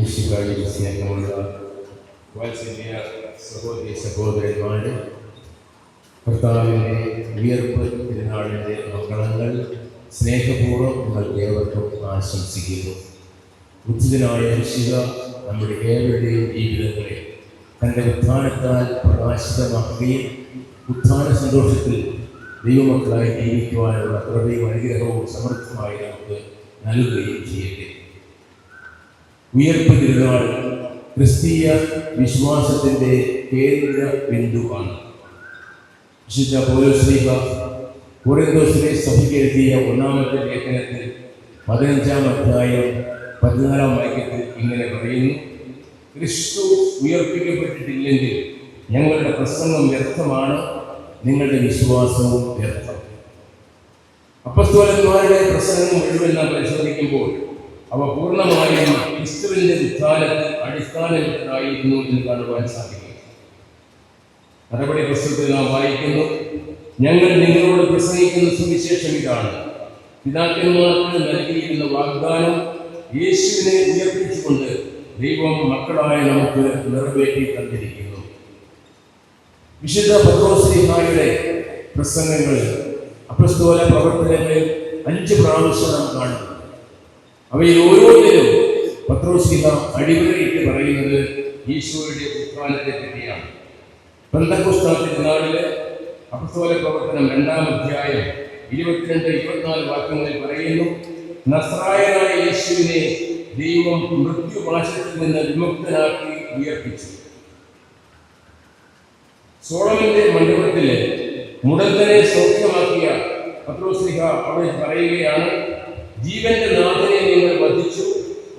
യേശുവായി സ്നേഹമുള്ള വാത്സല്യ സഹോദരി സഹോദരന്മാരെ കർത്താവിന്റെ വിയർപ്പ് തിരുനാളിന്റെ സ്നേഹപൂർവം നിങ്ങൾ ഏവർക്കും ആശംസിക്കുന്നു ഉചിതനായ രക്ഷിക നമ്മുടെ ഏവരുടെയും ജീവിതങ്ങളെ തന്റെ ഉത്ഥാനത്താൽ പ്രകാശിതമാക്കുകയും ഉത്ഥാന സന്തോഷത്തിൽ ദൈവമക്കളായി ജീവിക്കുവാനുള്ള കൃപയും അനുഗ്രഹവും സമൃദ്ധമായി നമുക്ക് നൽകുകയും ചെയ്യട്ടെ ഉയർപ്പ് തിരുനാൾ ക്രിസ്തീയ വിശ്വാസത്തിന്റെ കേന്ദ്ര ബിന്ദുവാണ്. വിശുദ്ധ പൗരശ്രീക കോറിന്തോസിനെ സഭയ്ക്ക് എഴുതിയ ഒന്നാമത്തെ ലേഖനത്തിൽ പതിനഞ്ചാം അധ്യായം പതിനാലാം വാക്യത്തിൽ ഇങ്ങനെ പറയുന്നു ക്രിസ്തു ഉയർപ്പിക്കപ്പെട്ടിട്ടില്ലെങ്കിൽ ഞങ്ങളുടെ പ്രസംഗം വ്യർത്ഥമാണ് നിങ്ങളുടെ വിശ്വാസവും വ്യർത്ഥം. അപ്പസ്തോലന്മാരുടെ പ്രസംഗം മുഴുവൻ നാം പരിശോധിക്കുമ്പോൾ അവ പൂർണമായും ക്രിസ്തുവിന്റെ ഉത്ഥാനത്തിൽ അടിസ്ഥാനമായിരുന്നു എന്ന് കാണുവാൻ സാധിക്കും. നടപടി പ്രശ്നത്തിൽ നാം വായിക്കുന്നു ഞങ്ങൾ നിങ്ങളോട് പ്രസംഗിക്കുന്ന സുവിശേഷം ഇതാണ്. പിതാക്കന്മാർക്ക് നൽകിയിരുന്ന വാഗ്ദാനം യേശുവിനെ ഉയർപ്പിച്ചുകൊണ്ട് ദൈവം മക്കളായ നമുക്ക് നിറവേറ്റി തന്നിരിക്കുന്നു. വിശുദ്ധ പത്രോസ്ലിഹായുടെ പ്രസംഗങ്ങൾ അപ്രസ്തോല പ്രവർത്തനങ്ങളിൽ അഞ്ച് പ്രാവശ്യം നാം കാണുന്നു. അവയിൽ ഓരോന്നിലും പത്രോസ്ലിഹ അടിവരയിട്ട് പറയുന്നത് ഈശോയുടെ ഉത്ഥാനത്തെ പറ്റിയാണ്. ബന്ധപുസ്തകത്തിന്റെ നാളിൽ അപസ്തോല പ്രവർത്തനം രണ്ടാം അധ്യായം ഇരുപത്തിരണ്ട് ഇരുപത്തിനാല് വാക്യങ്ങളിൽ പറയുന്നു നസ്രായനായ യേശുവിനെ ദൈവം മൃത്യുപാശത്തിൽ നിന്ന് വിമുക്തനാക്കി ഉയർപ്പിച്ചു. സോളമിന്റെ മണ്ഡപത്തിലെ മുടന്തനെ സൗഖ്യമാക്കിയ പത്രോസ്ലിഹ അവിടെ പറയുകയാണ് ജീവന്റെ നാഥനെ നിങ്ങൾ വധിച്ചു.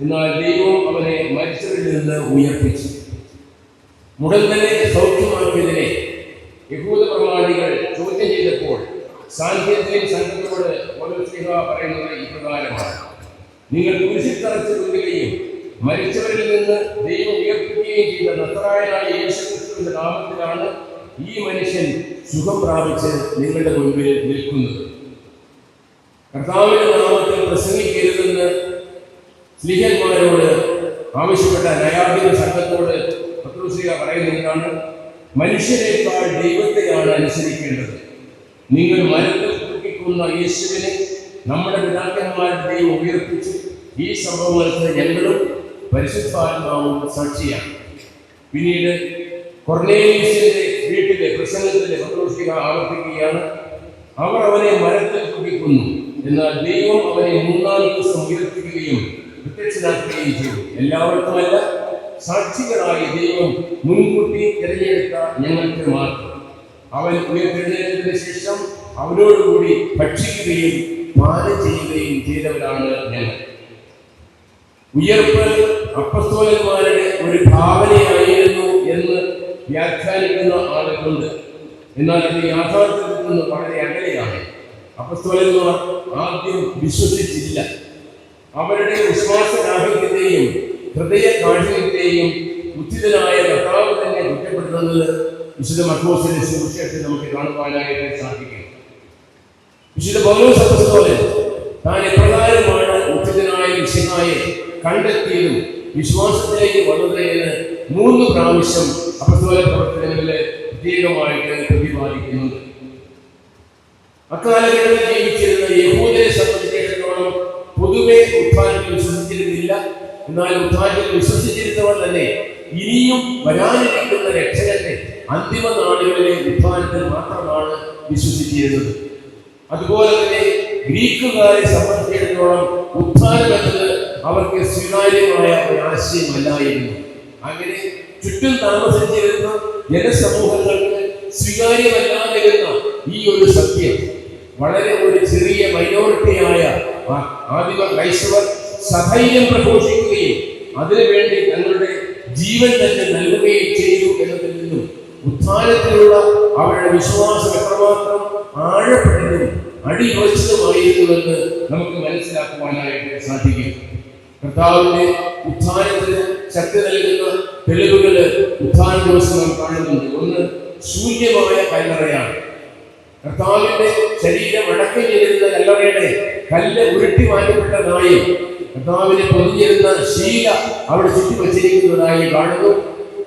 എന്നാൽ ദൈവം അവനെ മരിച്ചവരിൽ നിന്ന് ഉയർപ്പിച്ചു. മുടന്തനെ സൗഖ്യമാക്കിയതിനെ യഹൂദ പ്രമാണികൾ ചോദ്യം ചെയ്തപ്പോൾ സാങ്കേതിക സംഘത്തോട് പൗലോസ്ലിഹ പറയുന്നത് ഇപ്രകാരമാണ് നിങ്ങൾ കുരിശിൽ തറച്ചു മരിച്ചവരിൽ നിന്ന് ദൈവം ഉയർത്തുകയും ചെയ്ത നസ്രായനായ യേശുക്രിസ്തുവിന്റെ നാമത്തിലാണ് ഈ മനുഷ്യൻ സുഖം പ്രാപിച്ച് നിങ്ങളുടെ മുൻപിൽ നിൽക്കുന്നത്. കർത്താവിന്റെ നാമത്തിൽ പ്രസംഗിക്കരുതെന്ന് സ്ലിഹന്മാരോട് ആവശ്യപ്പെട്ട നയാധിക സംഘത്തോട് പത്രൂസിക പറയുന്നതാണ് മനുഷ്യരെക്കാൾ ദൈവത്തെയാണ് അനുസരിക്കേണ്ടത്. നിങ്ങൾ മരത്തിൽ കുറിക്കുന്ന യേശുവിനെ നമ്മുടെ പിതാക്കന്മാരുടെ ദൈവം ഉയർപ്പിച്ചു ഈ സംഭവങ്ങൾക്ക് ഞങ്ങളും പരിശുദ്ധാത്മാവും സാക്ഷിയാണ്. പിന്നീട് കൊർണേലീസിന്റെ വീട്ടിലെ പ്രസംഗത്തിലെ പത്രോസിക ആവർത്തിക്കുകയാണ് അവർ അവനെ മരത്തിൽ തൂക്കിക്കുന്നു എന്നാൽ ദൈവം അവനെ മൂന്നാം ദിവസം ഉയർത്തിക്കുകയും പ്രത്യക്ഷനാക്കുകയും ചെയ്തു. എല്ലാവർക്കുമല്ല സാക്ഷികളായി ദൈവം മുൻകൂട്ടി തിരഞ്ഞെടുത്ത ഞങ്ങൾക്ക് മാത്രം. അവൻ ഉയർത്തെഴുന്നേറ്റതിന് ശേഷം അവരോടുകൂടി ഭക്ഷിക്കുകയും പാനം ചെയ്യുകയും ചെയ്തവരാണ് ഞങ്ങൾ. ഉയർപ്പ് അപ്പസ്തോലന്മാരുടെ ഒരു ഭാവനയായിരുന്നു എന്ന് വ്യാഖ്യാനിക്കുന്ന ആളുകളുണ്ട്. എന്നാൽ അത് യാഥാർത്ഥ്യത്തിൽ നിന്ന് വളരെ അകലെയാണ്. അപ്പസ്തോലന്മാർ ആദ്യം വിശ്വസിച്ചില്ല അവരുടെ വിശ്വാസരാഹിത്യത്തെയും ഹൃദയ കാഠിന്യത്തെയും ഉചിതനായ കർത്താവ് തന്നെ കുറ്റപ്പെടുത്തുന്നത് വിശുദ്ധ മക്കോസിന്റെ സുവിശേഷം നമുക്ക് കാണുവാനായിട്ട് സാധിക്കും. വിശുദ്ധ പൗലോസ് അപ്പസ്തോലൻ താൻ എപ്രകാരമാണ് ഉചിതനായ വിശുദ്ധായെ കണ്ടെത്തിയതും വിശ്വാസത്തിലേക്ക് വന്നതെന്ന് മൂന്ന് പ്രാവശ്യം അപ്പസ്തോല പ്രവർത്തനങ്ങളിലെ പ്രത്യേകമായിട്ട് പ്രതിപാദിക്കുന്നുണ്ട്. അക്കാലഘട്ടത്തിൽ ജീവിച്ചിരുന്ന യഹൂദരെ സംബന്ധിച്ചിടത്തോളം പൊതുവെ ഉത്ഥാനത്തിൽ വിശ്വസിച്ചിരുന്നില്ല. എന്നാൽ ഉത്ഥാനത്തിൽ വിശ്വസിച്ചിരുന്നവർ തന്നെ ഇനിയും വരാനിരിക്കുന്ന രക്ഷകന്റെ അന്തിമ നാടുകളിലെ ഉത്ഥാനത്തിൽ മാത്രമാണ് വിശ്വസിച്ചിരുന്നത്. അതുപോലെ തന്നെ ഗ്രീക്കുകാരെ സംബന്ധിച്ചിടത്തോളം ഉത്ഥാനം എന്നത് അവർക്ക് സ്വീകാര്യമായ ഒരു ആശയമല്ലായിരുന്നു അങ്ങനെ ചുറ്റും താമസിച്ചിരുന്ന ജനസമൂഹങ്ങൾക്ക് സ്വീകാര്യമല്ലാതിരുന്ന ഈ ഒരു സത്യം വളരെ ഒരു ചെറിയ മൈനോറിറ്റിയായ ആദിമ ക്രൈസ്തവർ സധൈര്യം പ്രഘോഷിക്കുകയും അതിനുവേണ്ടി തങ്ങളുടെ ജീവൻ തന്നെ നൽകുകയും ചെയ്തു എന്നതിൽ നിന്നും ഉത്ഥാനത്തിലുള്ള അവരുടെ വിശ്വാസം എത്രമാത്രം ആഴപ്പെട്ടതും അടിയുറച്ചതുമായിരുന്നുവെന്ന് നമുക്ക് മനസ്സിലാക്കുവാനായിട്ട് സാധിക്കും. കർത്താവിന്റെ ഉത്ഥാനത്തിന് ശക്തി നൽകുന്ന തെളിവുകൾ ഉത്ഥാന ദിവസം നാം കാണുന്നുണ്ട്. ഒന്ന് ശൂന്യമായ കല്ലറയാണ് കർത്താവിന്റെ ശരീരം അടക്കം ചെയ്തിരുന്ന കല്ലറയുടെ കല്ല് ഉരുട്ടി മാറ്റപ്പെട്ട നായി കർത്താവിനെ പൊതിഞ്ഞിരുന്ന ശീല അവിടെ ചുറ്റി വച്ചിരിക്കുന്നതായി കാണുന്നു.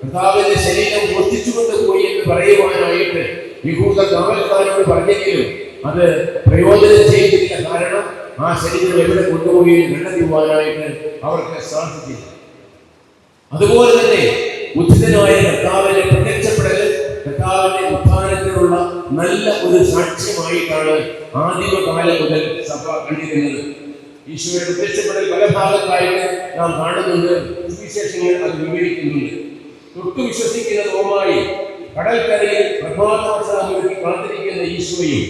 കർത്താവിന്റെ ശരീരം മോഷ്ടിച്ചുകൊണ്ട് പോയി എന്ന് പറയുവാനായിട്ട് യഹൂദ കാവൽക്കാരോട് പറഞ്ഞെങ്കിലും അത് പ്രയോജനം ചെയ്തില്ല. കാരണം ആ ശരീരം എവിടെ കൊണ്ടുപോയി കണ്ടെത്തുവാനായിട്ട് അവർക്ക് സാധിച്ചില്ല. അതുപോലെ തന്നെ ഉചിതനായ കർത്താവിനെ പ്രത്യക്ഷപ്പെടൽ കർത്താവിന്റെ ഉത്ഥാനത്തിനുള്ള നല്ല ഒരു സാക്ഷ്യമായിട്ടാണ് ആദിമകാലം മുതൽ സഭ കണ്ടിരുന്നത്. ഈശോയുടെ ഉദ്ദേശപ്പെടൽ പല ഭാഗത്തായിട്ട് നാം കാണുന്നുണ്ട് സുവിശേഷങ്ങൾ അത് വിവരിക്കുന്നുണ്ട്. തൊട്ടു വിശ്വസിക്കുന്ന റോമായി കടൽക്കരയിൽ പ്രഭാതവസാനമൊരുക്കി കാത്തിരിക്കുന്ന ഈശോയും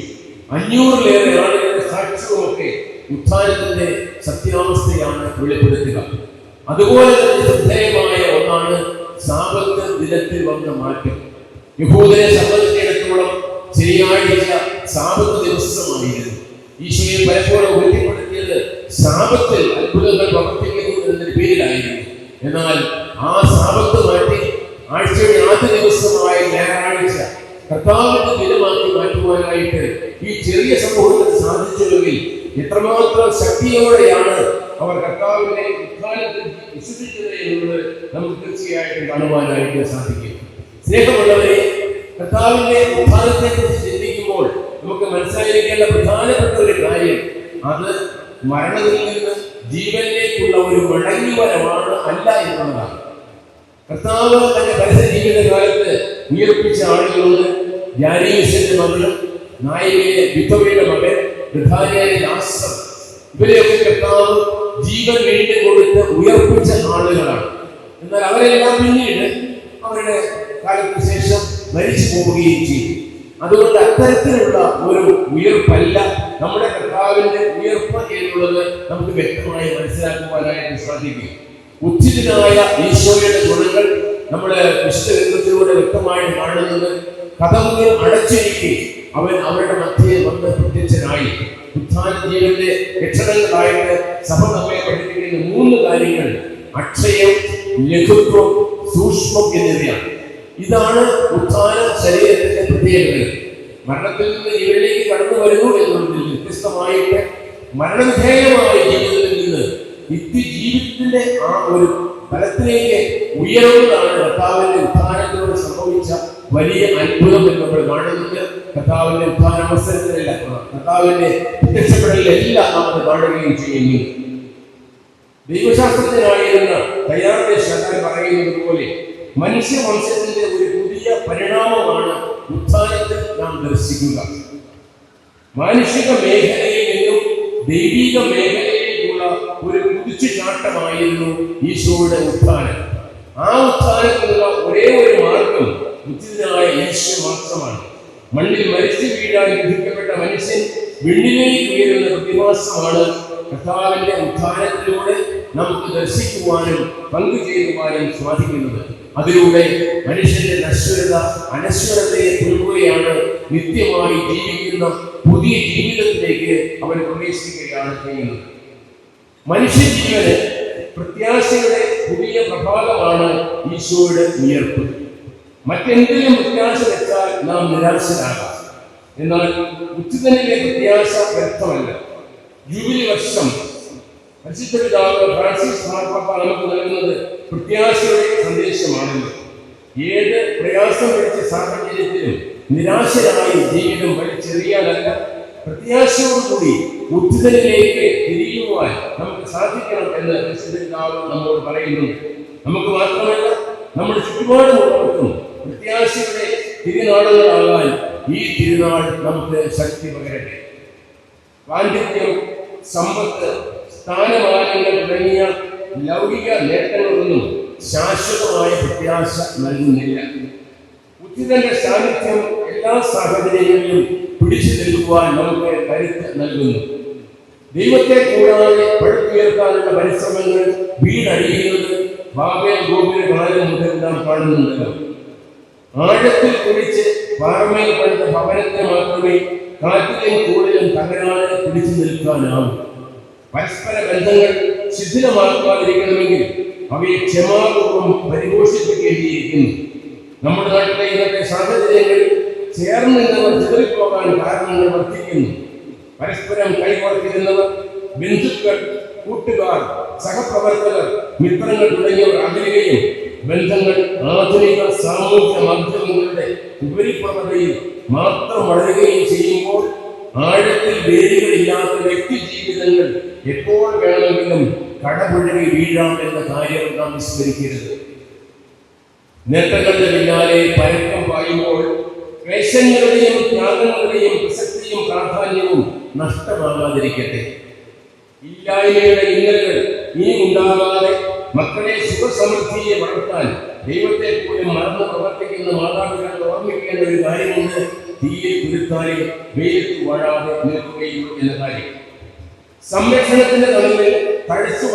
അഞ്ഞൂറിലേറെ ആളുകളുടെ സാക്ഷ്യവുമൊക്കെ ഉത്ഥാനത്തിന്റെ സത്യാവസ്ഥയാണ് വെളിപ്പെടുത്തുക. അതുപോലെ തന്നെ ശ്രദ്ധേയമായ ഒന്നാണ് സാപത്ത് ദിനത്തിൽ വന്ന മാറ്റം. യഹൂദരെ സംബന്ധിച്ചിടത്തോളം ശനിയാഴ്ച സാപത്ത് ദിവസമായിരുന്നു. ഈശോയെ പലപ്പോഴും ഉയർത്തിപ്പെടുത്തിയത് സാപത്തിൽ അത്ഭുതങ്ങൾ പ്രവർത്തിക്കുന്നു എന്നതിന്റെ പേരിലായിരുന്നു. എന്നാൽ ആ സാപത്ത് മാറ്റി ആഴ്ചയുടെ ആദ്യ ദിവസമായ ഞായറാഴ്ച കർത്താവിന്റെ ദിനമാക്കി മാറ്റുവാനായിട്ട് ഈ ചെറിയ സമൂഹത്തിന് സാധിച്ചുവെങ്കിൽ എത്രമാത്രം ശക്തിയോടെയാണ് അവർ കർത്താവിനെ വിശ്വസിച്ചത് എന്നുള്ളത് നമുക്ക് തീർച്ചയായിട്ടും കാണുവാനായിട്ട് സാധിക്കും. സ്നേഹമുള്ളവരെ കർത്താവിന്റെ ഉപാദത്തെ കുറിച്ച് ചിന്തിക്കുമ്പോൾ നമുക്ക് മനസ്സിലായിരിക്കേണ്ട പ്രധാനപ്പെട്ട ഒരു കാര്യം. അത് മരണത്തിൽ നിന്ന് ജീവനിലേക്കുള്ള ഒരു മടങ്ങിവരമാണ് അല്ല എന്നുള്ളതാണ്. കർത്താവ് തന്റെ പരസ്യ ജീവിത കാലത്ത് ഉയർപ്പിച്ച ആളുകളോട് ജാനീസിന്റെ മകളും നായികയിലെ വിധവയുടെ മകൻ പ്രധാനിയായ ലാസർ ഇവരെയൊക്കെ കർത്താവ് ജീവൻ വീണ്ടും കൊടുത്ത് ഉയർപ്പിച്ച ആളുകളാണ്. എന്നാൽ അവരെല്ലാം പിന്നീട് അവരുടെ കാലത്തിന് ശേഷം മരിച്ചു പോവുകയും ചെയ്തു. അതുകൊണ്ട് അത്തരത്തിലുള്ള ഒരു ഉയർപ്പല്ല നമ്മുടെ കർത്താവിന്റെ ഉയർപ്പ് എന്നുള്ളത് നമുക്ക് വ്യക്തമായി മനസ്സിലാക്കുവാനായിട്ട് സാധിക്കും. ഉച്ചിതനായ ഈശോയുടെ ഗുണങ്ങൾ നമ്മുടെ വിശുദ്ധ വ്യക്തമായി കാണുന്നത് കഥകൾ അടച്ചിരിക്കെ അവൻ അവരുടെ മധ്യയെ വന്ന് പ്രത്യക്ഷനായി ഉത്ഥാന ജീവന്റെ ലക്ഷണങ്ങളായിട്ട് സഭ നമ്മെ പഠിപ്പിക്കുന്ന മൂന്ന് കാര്യങ്ങൾ. അക്ഷയം ലഘുത്വം സൂക്ഷ്മം എന്നിവയാണ്. ഇതാണ് ഉത്ഥാന ശരീരത്തിന്റെ പ്രത്യേകത. മരണത്തിൽ നിന്ന് ഇവരിലേക്ക് കടന്നു വരുന്നു എന്നുള്ളതിൽ വ്യത്യസ്തമായിട്ട് മരണവിധേയമായ ജീവിതത്തിൽ നിന്ന് നിത്യ ജീവിതത്തിന്റെ ആ ഒരു തലത്തിലേക്ക് ഉയരുന്നതാണ് കർത്താവിന്റെ ഉത്ഥാനത്തിലൂടെ സംഭവിച്ച വലിയ അത്ഭുതം എന്ന് നമ്മൾ കാണുന്നത് കർത്താവിന്റെ ഉത്ഥാന അവസരത്തിലല്ല കർത്താവിന്റെ പ്രത്യക്ഷപ്പെടലിലെല്ലാം നമ്മൾ കാണുകയും ചെയ്യുന്നു. ദൈവശാസ്ത്രജ്ഞനായിരുന്ന തയ്യാറിന്റെ ശതം പറയുന്നത് പോലെ മനുഷ്യവംശത്തിന്റെ ഒരു പുതിയ പരിണാമമാണ് ഉത്ഥാനത്തിൽ നാം ദർശിക്കുക. മാനുഷിക മേഖലയിൽ നിന്നും ദൈവിക മേഖലയിലേക്കുള്ള ഒരു കുതിച്ചുചാട്ടമായിരുന്നു ഈശോയുടെ ഉത്ഥാനം. ആ ഉത്ഥാനത്തിനുള്ള ഒരേ ഒരു മാർഗം ഉചിതനായ ഈശോ മാത്രമാണ്. മണ്ണിൽ മരിച്ചു വീഴാൻ വിധിക്കപ്പെട്ട മനുഷ്യൻ വെള്ളിലേക്ക് ഉയരുന്ന പ്രതിമാസമാണ് കർത്താവിന്റെ ഉത്ഥാനത്തിലൂടെ നമുക്ക് ദർശിക്കുവാനും പങ്കുചേരുവാനും സാധിക്കുന്നത്. അതിലൂടെ മനുഷ്യന്റെ നശ്വരത അനശ്വരതയെ തുറക്കുകയാണ് നിത്യമായി ജീവിക്കുന്ന പുതിയ ജീവിതത്തിലേക്ക് അവൻ പ്രവേശിക്കുകയാണ് ചെയ്യുന്നത്. മനുഷ്യ ജീവന് പ്രത്യാശയുടെ പുതിയ പ്രഭാതമാണ് ഈശോയുടെ ഉയർപ്പ്. മറ്റെന്തെങ്കിലും പ്രത്യാശ വെച്ചാൽ നാം നിരാശരാകാം. എന്നാൽ ഉച്ചിതനിലെ പ്രത്യാശ വ്യക്തമല്ല ജൂബിലി വർഷം. പരിശുദ്ധ പിതാവ് ഫ്രാൻസിസ് മാർപ്പാപ്പ നമുക്ക് നൽകുന്നത് പ്രത്യാശയുടെ സന്ദേശമാണെന്ന് ഏത് പ്രയാസം പിടിച്ച സാഹചര്യത്തിലും നിരാശരായി ജീവിതം വലിച്ചെറിയാനല്ല പ്രത്യാശയോടുകൂടി ഉദ്ധിതനിലേക്ക് തിരിയുവാൻ നമുക്ക് സാധിക്കണം എന്ന് പരിശുദ്ധ പിതാവ് നമ്മോട് പറയുന്നുണ്ട് നമുക്ക് മാത്രമല്ല നമ്മുടെ ചുറ്റുപാടുമുള്ളവർക്കും പ്രത്യാശയുടെ തിരുനാളുകളാകാൻ ഈ തിരുനാൾ നമുക്ക് ശക്തി പകരട്ടെ. പാണ്ഡിത്യം സമ്പത്ത് സ്ഥാനമാനങ്ങൾ തുടങ്ങിയ ലൗകിക നേട്ടങ്ങളൊന്നും ശാശ്വതമായ പ്രത്യാശ നൽകുന്നില്ല. ഉചിതന്റെ സാന്നിധ്യം എല്ലാ സാഹചര്യങ്ങളിലും പിടിച്ചു നിൽക്കുവാൻ നമുക്ക് കരുത്ത് നൽകുന്നു. ദൈവത്തെ കൂടാതെ പഴുത്തുയർത്താനുള്ള പരിശ്രമങ്ങൾ വീടറിയുന്നത് ബാബേൽ ഗോപുര കാലം മുതൽ നാം കാണുന്നുണ്ടല്ലോ ആഴത്തിൽ കുഴിച്ച് പാറമേൽ പണിത ഭവനത്തെ മാത്രമേ കാറ്റിലും കൂടുതലും തകരാതെ പിടിച്ചു നിൽക്കാനാവൂ. പരസ്പര ബന്ധങ്ങൾ ശിഥിലമാക്കാതിരിക്കണമെങ്കിൽ അവയെ ക്ഷമാപൂർവം പരിപോഷിപ്പിക്കേണ്ടിയിരിക്കുന്നു. നമ്മുടെ നാട്ടിലെ ഇന്നത്തെ സാഹചര്യങ്ങളിൽ ചേർന്ന് നിന്നവർ ചിതറിപ്പോകാൻ കാരണങ്ങൾ വർദ്ധിക്കുന്നു പരസ്പരം കൈകോർത്തിരുന്നവർ ബന്ധുക്കൾ കൂട്ടുകാർ സഹപ്രവർത്തകർ മിത്രങ്ങൾ തുടങ്ങിയവർ അകലുകയും ബന്ധങ്ങൾ ആധുനിക സാമൂഹ്യ മാധ്യമങ്ങളുടെ ഉപരിപ്രവതയിൽ മാത്രം വളരുകയും ചെയ്യുമ്പോൾ ആഴത്തിൽ വേരുകളില്ലാത്ത വ്യക്തി ജീവിതങ്ങൾ എപ്പോൾ വേണമെങ്കിലും കടപുഴകി വീഴാം എന്ന കാര്യം നാം വിസ്മരിക്കരുത്. നേട്ടങ്ങളുടെ പിന്നാലെ പരക്കം പായുമ്പോൾ ക്ലേശങ്ങളുടെയും ത്യാഗങ്ങളുടെയും പ്രസക്തിയും പ്രാധാന്യവും നഷ്ടമാകാതിരിക്കട്ടെ. ഇല്ലായ്മയുടെ ഇന്നലുകൾ ഇനി ഉണ്ടാകാതെ മക്കളെ സുഖസമൃദ്ധിയെ വളർത്താൻ ദൈവത്തെ പോലും മറന്ന് പ്രവർത്തിക്കുന്ന മാതാപിതാക്കൾ ഓർമ്മിക്കേണ്ട ഒരു കാര്യമുണ്ട്. തീയിൽ കുരുത്താലെ വെയിലത്ത് വാഴാതെ നിൽക്കുകയുള്ളൂ എന്ന കാര്യം. സംരക്ഷണത്തിന്റെ തലത്തിൽ തഴച്ചു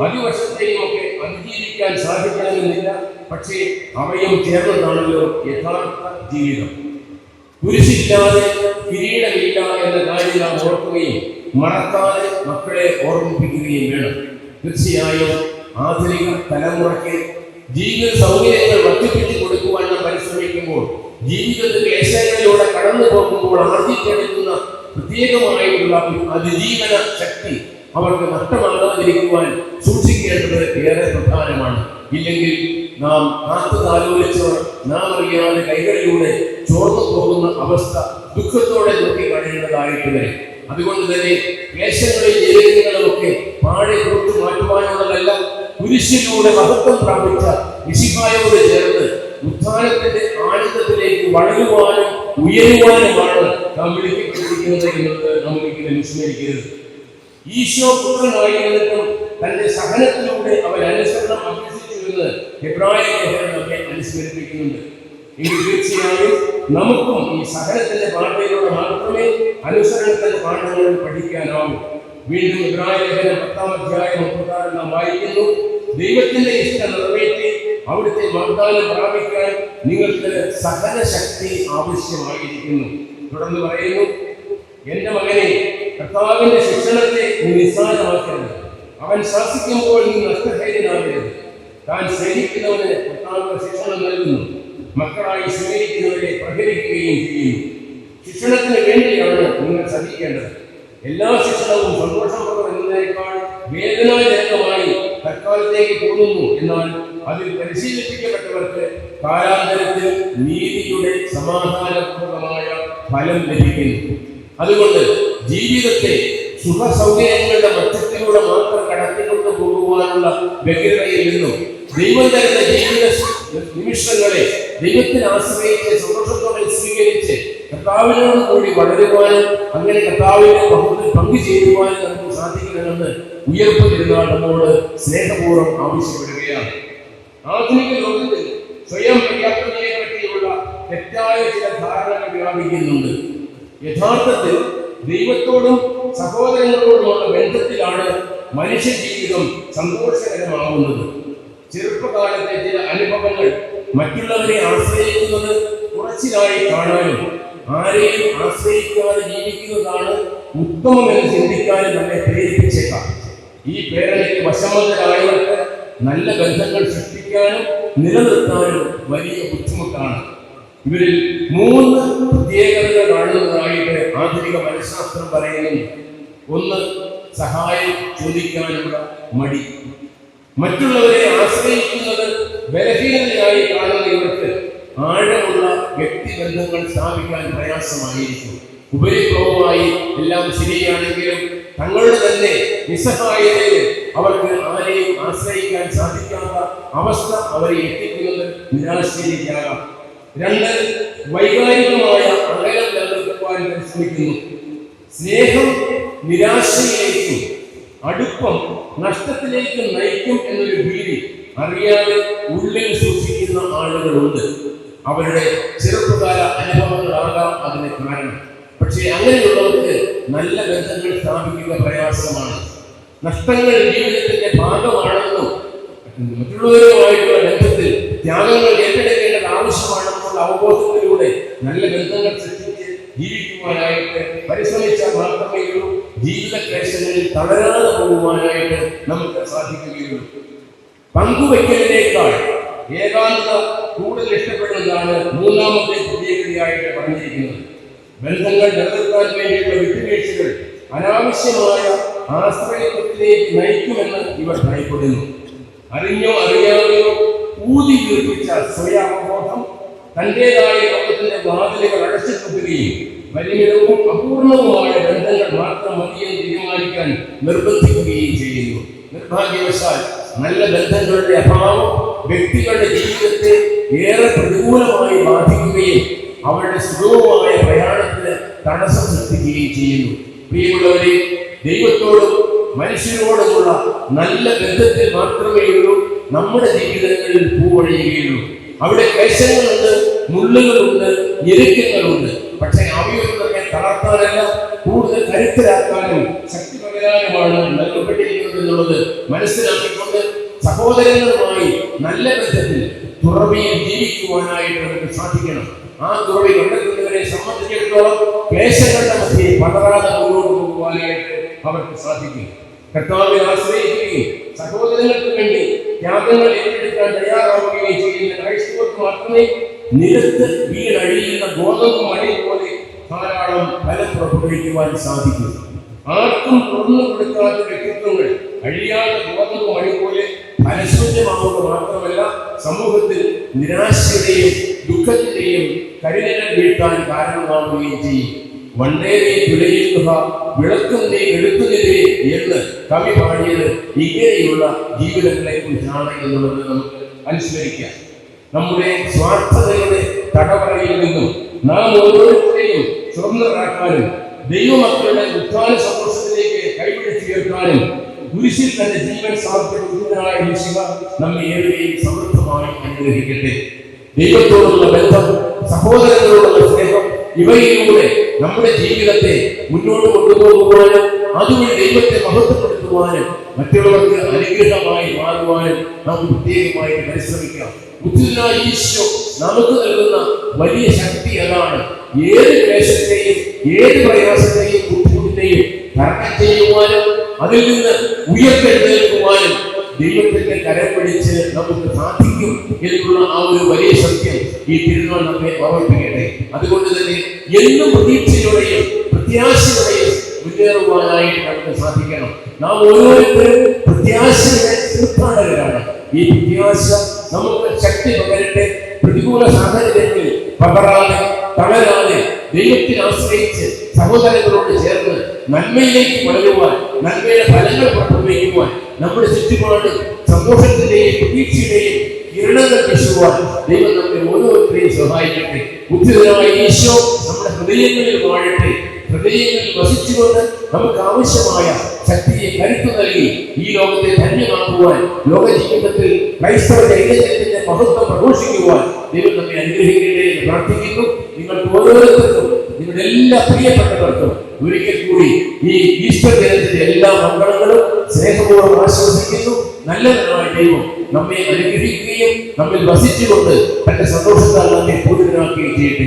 അതിവർഷത്തെയും ഒക്കെ അതിജീവിക്കാൻ സാധിക്കണമെന്നില്ല. പക്ഷേ അവയും ചേർന്നതാണല്ലോ യഥാർത്ഥ ജീവിതം. കുരിശില്ലാതെ കിരീടമില്ല എന്ന കാര്യം നാം ഓർക്കുകയും മറക്കാതെ മക്കളെ ഓർമ്മിപ്പിക്കുകയും വേണം. തീർച്ചയായും ആധുനിക തലമുറയ്ക്ക് ജീവിത സൗകര്യങ്ങൾ വർദ്ധിപ്പിച്ചു കൊടുക്കുവാൻ നാം പരിശ്രമിക്കുമ്പോൾ ജീവിതത്തിൽ ക്ലേശങ്ങളിലൂടെ കടന്നു പോകുമ്പോൾ ആർജിച്ചെടുക്കുന്ന പ്രത്യേകമായിട്ടുള്ള അതിജീവന ശക്തി അവർക്ക് നഷ്ടമാകാതിരിക്കുവാൻ സൂക്ഷിക്കേണ്ടത് ഏറെ പ്രധാനമാണ്. ഇല്ലെങ്കിൽ നാം കാത്തു താലോലിച്ചവർ നാം അറിയാതെ കൈകളിലൂടെ ചോർന്നു പോകുന്ന അവസ്ഥ ദുഃഖത്തോടെ നോക്കി കഴിയേണ്ടതായിട്ട് വരും അതുകൊണ്ട് തന്നെ ക്ലേശങ്ങളിൽ ജീവിതങ്ങളൊക്കെ പാഴെ കൊടുത്തു മാറ്റുവാനുള്ളതല്ല കുരിശിലൂടെ മഹത്വം പ്രാപിച്ച ചേർന്ന് ഉത്ഥാനത്തിന്റെ ആനന്ദത്തിലേക്ക് വളരുവാനും ഉയരുവാനുമാണ് നാം വിളിക്കപ്പെട്ടിരിക്കുന്നത് എന്നത് നാം ഒരിക്കലും വിസ്മരിക്കരുത് ഈശോ പുത്രനായിരുന്നിട്ടും തന്റെ സഹനത്തിലൂടെ അവൻ അനുസരണം അഭ്യസിച്ചു എന്ന് എബ്രായ ലേഖനം അനുസ്മരിപ്പിക്കുന്നുണ്ട്. എങ്കിൽ തീർച്ചയായും നമുക്കും ഈ സഹനത്തിന്റെ പാഠയിലൂടെ മാത്രമേ അനുസരണത്തിന്റെ പാഠങ്ങൾ പഠിക്കാനാവൂ. വീണ്ടും ഇബ്രാഹിം ലേഖനം പത്താം അധ്യായം മുപ്പത്താറ് നാം വായിക്കുന്നു ദൈവത്തിന്റെ ഇഷ്ടം നിറവേറ്റി അവിടുത്തെ വാഗ്ദാനം പ്രാപിക്കാൻ നിങ്ങൾക്ക് സഹന ശക്തി ആവശ്യമായിരിക്കുന്നു. തുടർന്ന് പറയുന്നു എന്റെ മകനെ കർത്താവിന്റെ ശിക്ഷണത്തെ നിസ്സാരമാക്കരുത്. അവൻ ശാസിക്കുമ്പോൾ നീ നഷ്ടധൈര്യനാകരുത്. താൻ സ്നേഹിക്കുന്നവന് കർത്താവ് ശിക്ഷണം നൽകുന്നു. മക്കളായി സ്നേഹിക്കുന്നവരെ പ്രഹരിക്കുകയും ചെയ്യുന്നു ശിക്ഷണത്തിന് വേണ്ടിയാണ് നിങ്ങൾ ശ്രദ്ധിക്കേണ്ടത് എല്ലാ ശിക്ഷണവും സന്തോഷപ്രദം എന്നതിനേക്കാൾ വേദനാജനകമായി തൽക്കാലത്തേക്ക് തോന്നുന്നു എന്നാൽ അതിൽ പരിശീലിപ്പിക്കപ്പെട്ടവർക്ക് കാലാന്തരത്തിൽ നീതിയുടെ സമാധാനപൂർണമായ ഫലം ലഭിക്കുന്നു. അതുകൊണ്ട് ജീവിതത്തെ സുഖ സൗകര്യങ്ങളുടെ മധ്യത്തിലൂടെ മാത്രം കടത്തിക്കൊണ്ടു പോകുവാനുള്ള വ്യഗ്രതയിൽ നിന്നും ദൈവം തരുന്ന ജീവിത നിമിഷങ്ങളെ ദൈവത്തിന് ആശ്രയിച്ച് സന്തോഷത്തോടെ സ്വീകരിച്ച് കർത്താവിനോട് കൂടി വളരുവാനും അങ്ങനെ കർത്താവിന്റെ പങ്കു പങ്കുചേരുവാനും നമുക്ക് സാധിക്കണമെന്ന് ഉയർപ്പ് തിരുനാൾ നമ്മോട് സ്നേഹപൂർവം ആവശ്യപ്പെടുകയാണ്. ആധുനിക ലോകത്തിൽ സ്വയം പര്യാപ്തതയെ പറ്റിയുള്ള തെറ്റായ ചില ധാരണകൾ വ്യാപിക്കുന്നുണ്ട്. യഥാർത്ഥത്തിൽ ദൈവത്തോടും സഹോദരങ്ങളോടുമുള്ള ബന്ധത്തിലാണ് മനുഷ്യ ജീവിതം സന്തോഷകരമാകുന്നത്. ചെറുപ്പകാലത്തെ ചില അനുഭവങ്ങൾ മറ്റുള്ളവരെ ആശ്രയിക്കുന്നത് കുറച്ചിലായി കാണാനും ആരെയും ആശ്രയിക്കാതെ ജീവിക്കുന്നതാണ് ഉത്തമമെന്ന് ചിന്തിക്കാനും നമ്മെ പ്രേരിപ്പിച്ചേക്കാം. ഈ പ്രേരണയ്ക്ക് വശമതരായവർക്ക് നല്ല ബന്ധങ്ങൾ സൃഷ്ടിക്കാനും നിലനിർത്താനും വലിയ ബുദ്ധിമുട്ടാണ്. ഇവരിൽ മൂന്ന് പ്രത്യേകതകൾ കാണുന്നതായിട്ട് ആധുനിക മനഃശാസ്ത്രം പറയുന്നു. ഒന്ന് സഹായം ചോദിക്കാനുള്ള മടി. മറ്റുള്ളവരെ ആശ്രയിക്കുന്നത് ബലഹീനതയായി കാണുന്ന ഇവർക്ക് ആഴമുള്ള വ്യക്തിബന്ധങ്ങൾ സ്ഥാപിക്കാൻ പ്രയാസമായിരിക്കും. ഉപരിപ്ലവമായി എല്ലാം ശരിയാണെങ്കിലും തങ്ങളുടെ തന്നെ നിസ്സഹായതയിൽ അവർക്ക് ആരെയും ആശ്രയിക്കാൻ സാധിക്കാത്ത അവസ്ഥ അവരെ എത്തിക്കുന്നത് നിരാശയിലേക്കാകാം. രണ്ട് വൈകാരികമായ അകലം നിലനിർത്തുവാൻ പരിശ്രമിക്കുന്നു സ്നേഹം നിരാശയിലേക്കും അടുപ്പം നഷ്ടത്തിലേക്ക് നയിക്കും എന്നൊരു ഭീതി അറിയാതെ ഉള്ളിൽ സൂക്ഷിക്കുന്ന ആളുകളുണ്ട്. അവരുടെ ചെറുപ്പകാല അനുഭവങ്ങളാകാം അതിന് കാരണം. പക്ഷേ അങ്ങനെയുള്ളവർക്ക് നല്ല ബന്ധങ്ങൾ സ്ഥാപിക്കുക പ്രയാസമാണ്. നഷ്ടങ്ങൾ ജീവിതത്തിന്റെ ഭാഗമാണെന്നും മറ്റുള്ളവരുമായിട്ടുള്ള ബന്ധത്തിൽ ത്യാഗങ്ങൾ ഏറ്റെടുക്കേണ്ടത് ആവശ്യമാണെന്നുള്ള അവബോധത്തിലൂടെ നല്ല ബന്ധങ്ങൾ സൃഷ്ടിച്ച് ജീവിക്കുവാനായിട്ട് പരിശ്രമിച്ചാൽ മാത്രമേ ഉള്ളൂ. ജീവിത ക്ലേശങ്ങളിൽ തളരാതെ പോകുവാനായിട്ട് നമുക്ക് സാധിക്കുകയുള്ളൂ. പങ്കുവയ്ക്കലിനേക്കാൾ ഏകാന്തത കൂടുതൽ ഇഷ്ടപ്പെടുന്നതാണ് മൂന്നാമത്തെ പ്രത്യേകതയായിട്ട് പറഞ്ഞിരിക്കുന്നത്. ബന്ധങ്ങൾ നിലനിർത്താൻ വേണ്ടിയുള്ള വിട്ടുവീഴ്ചകൾ അനാവശ്യമായ ആശ്രയത്വത്തിലേക്ക് നയിക്കുമെന്ന് ഇവർ ഭയപ്പെടുന്നു. അറിഞ്ഞോ അറിയാതെയോ ഊതി വീർപ്പിച്ച സ്വയാവബോധം തന്റേതായ ലോകത്തിന്റെ വാതിലുകൾ അടച്ചിട്ടുകയും പരിമിതവും അപൂർണവുമായ ബന്ധങ്ങൾ മാത്രം മതിയെന്ന് തീരുമാനിക്കാൻ നിർബന്ധിക്കുകയും ചെയ്യുന്നു. നിർഭാഗ്യവശാൽ നല്ല ബന്ധങ്ങളുടെ അഭാവം വ്യക്തികളുടെ ജീവിതത്തെ ഏറെ പ്രതികൂലമായി ബാധിക്കുകയും അവരുടെ സുഗമമായ പ്രയാണത്തിന് തടസ്സം സൃഷ്ടിക്കുകയും ചെയ്യുന്നു. പ്രിയമുള്ളവരെ ദൈവത്തോടും മനുഷ്യരോടുമുള്ള നല്ല ബന്ധത്തിൽ മാത്രമേ ഉള്ളൂ. നമ്മുടെ ജീവിതങ്ങളിൽ പൂവഴിയുകയുള്ളൂ അവിടെ ക്ലേശങ്ങളുണ്ട് മുള്ളുകളുണ്ട് ഞെരുക്കങ്ങളുണ്ട്. പക്ഷെ അവയൊന്നും നമ്മെ തളർത്താനല്ല കൂടുതൽ കരുത്തരാക്കാനും ശക്തി പകരാനുമാണ് നൽകപ്പെട്ടിരിക്കുന്നത് എന്നുള്ളത് മനസ്സിലാക്കിക്കൊണ്ട് സഹോദരങ്ങളുമായി നല്ല ബന്ധത്തിൽ തുറവിയിൽ ജീവിക്കുവാനായിട്ട് നമുക്ക് സാധിക്കണം. ആ തുറവി കണ്ടെത്തുന്നവരെ സംബന്ധിച്ചിടത്തോളം ക്ലേശങ്ങളുടെ മധ്യയെ പതറാതെ മുന്നോട്ട് പോകുവാനായിട്ട് അവർക്ക് സാധിക്കും. കർത്താവിനെ ആശ്രയിക്കുകയും സഹോദരങ്ങൾക്ക് വേണ്ടി ത്യാഗങ്ങൾ ഏറ്റെടുക്കാൻ തയ്യാറാവുകയും ചെയ്യുന്ന ക്രൈസ്തവർക്ക് മാത്രമേ നിരത്ത് വീണഴിയുന്ന ഗോതമ്പ് മഴയെ പോലെ ധാരാളം ഫലം പുറപ്പെടുവിക്കുവാൻ സാധിക്കൂ. ആർക്കും തുറന്നു കൊടുക്കാത്ത വ്യക്തിത്വങ്ങൾ അഴിയാതെ ഗോതമ്പ് അതുപോലെ പോലെ ഫലശൂന്യമാവുക മാത്രമല്ല സമൂഹത്തിൽ നിരാശയുടെയും ദുഃഖത്തിന്റെയും കരിനിഴൽ വീഴ്ത്താൻ കാരണമാവുകയും ചെയ്യും. വണ്ടേരെ തുലയുക വിളക്കുന്നേ എടുക്കുന്നതേ എന്ന് കവി പാടിയത് ഇങ്ങനെയുള്ള ജീവിതങ്ങളെ കുറിച്ചാണ് എന്നുള്ളത് നമുക്ക് അനുസ്മരിക്കാം. നമ്മുടെ സ്വാർത്ഥതയുടെ തടവറയിൽ നിന്നും നാം ഓരോരുത്തരെയും സ്വതന്ത്രരാക്കാനും ദൈവമക്കളുടെ ഉത്ഥാന സന്തോഷത്തിലേക്ക് കൈപിടിച്ചുയർത്താനും കുരിശിൽ തന്റെ ജീവൻ സമർപ്പിക്കുന്നതിനായ ശിവ നമ്മെ ഏവരെയും സമൃദ്ധമായി അനുഗ്രഹിക്കട്ടെ. ദൈവത്തോടുള്ള ബന്ധം സഹോദരങ്ങളോടുള്ള സ്നേഹം ഇവയിലൂടെ നമ്മുടെ ജീവിതത്തെ മുന്നോട്ട് കൊണ്ടുപോകുവാനും അതുവഴി ദൈവത്തെ മഹത്വപ്പെടുത്തുവാനും മറ്റുള്ളവർക്ക് അനുഗ്രഹമായി മാറുവാനും നമുക്ക് പ്രത്യേകമായി പരിശ്രമിക്കാം. ഈശോ നമുക്ക് നൽകുന്ന വലിയ ശക്തി അതാണ് ഏത് ക്ലേശത്തെയും ഏത് പ്രയാസത്തെയും ബുദ്ധിമുട്ടിനെയും തരണം ചെയ്യുവാനും അതിൽ നിന്ന് ഉയർത്തെഴുന്നേൽക്കുവാനും ദൈവത്തിന്റെ കരം പിടിച്ച് നമുക്ക് സാധിക്കും എന്നുള്ള ആ ഒരു വലിയ സത്യം ഈ തിരുനാൾ നമ്മെ ഓർമ്മിപ്പിക്കട്ടെ. അതുകൊണ്ട് തന്നെ എന്നും പ്രതീക്ഷയോടെയും പ്രത്യാശയോടെയും മുന്നേറുവാനായിട്ട് നമുക്ക് സാധിക്കണം. നാം ഓരോരുത്തരും പ്രത്യാശയുടെ തീർത്ഥാടകരാണ്. ഈ പ്രത്യാശ നമുക്ക് ശക്തി പകരട്ടെ. പ്രതികൂല സാഹചര്യങ്ങളിൽ പകരാതെ തളരാതെ ദൈവത്തിൽ ആശ്രയിച്ച് സഹോദരങ്ങളോട് ചേർന്ന് നന്മയിലേക്ക് വളരുവാൻ നന്മയുടെ ഫലങ്ങൾ പുറപ്പെടുവിക്കുവാൻ നമ്മുടെ ചുറ്റുപാട് സന്തോഷത്തിന്റെയും പ്രതീക്ഷയുടെയും കിരണങ്ങൾ വീശുവാൻ ദൈവം നമ്മെ ഓരോരുത്തരെയും സഹായിക്കട്ടെ ബുദ്ധിതരായ ഈശോ നമ്മുടെ ഹൃദയങ്ങളിൽ വാഴട്ടെ ഹൃദയങ്ങളിൽ വസിച്ചുകൊണ്ട് നമുക്ക് ആവശ്യമായ ശക്തിയെ കരുത്തു നൽകി ഈ ലോകത്തെ ധന്യമാക്കുവാൻ ലോക ജീവിതത്തിൽ ക്രൈസ്തവ ചൈതന്യത്തിന്റെ മഹത്വം പ്രഘോഷിക്കുവാൻ ദൈവം നമ്മെ അനുഗ്രഹിക്കട്ടെ എന്ന് പ്രാർത്ഥിക്കുന്നു. നിങ്ങൾക്ക് ഓരോരുത്തർക്കും നിങ്ങളുടെ എല്ലാ പ്രിയപ്പെട്ടവർക്കും ഒരിക്കൽ കൂടി ഈ ഈസ്റ്റർ ദിനത്തിന്റെ എല്ലാ മംഗളങ്ങളും സ്നേഹപൂർവം ആശ്വസിക്കുന്നു നല്ലതിനായ ദൈവം നമ്മെ അനുഗ്രഹിക്കുകയും നമ്മിൽ വസിച്ചുകൊണ്ട് തന്റെ സന്തോഷത്താൽ നമ്മെ പൂരിതനാക്കുകയും ചെയ്യട്ടെ.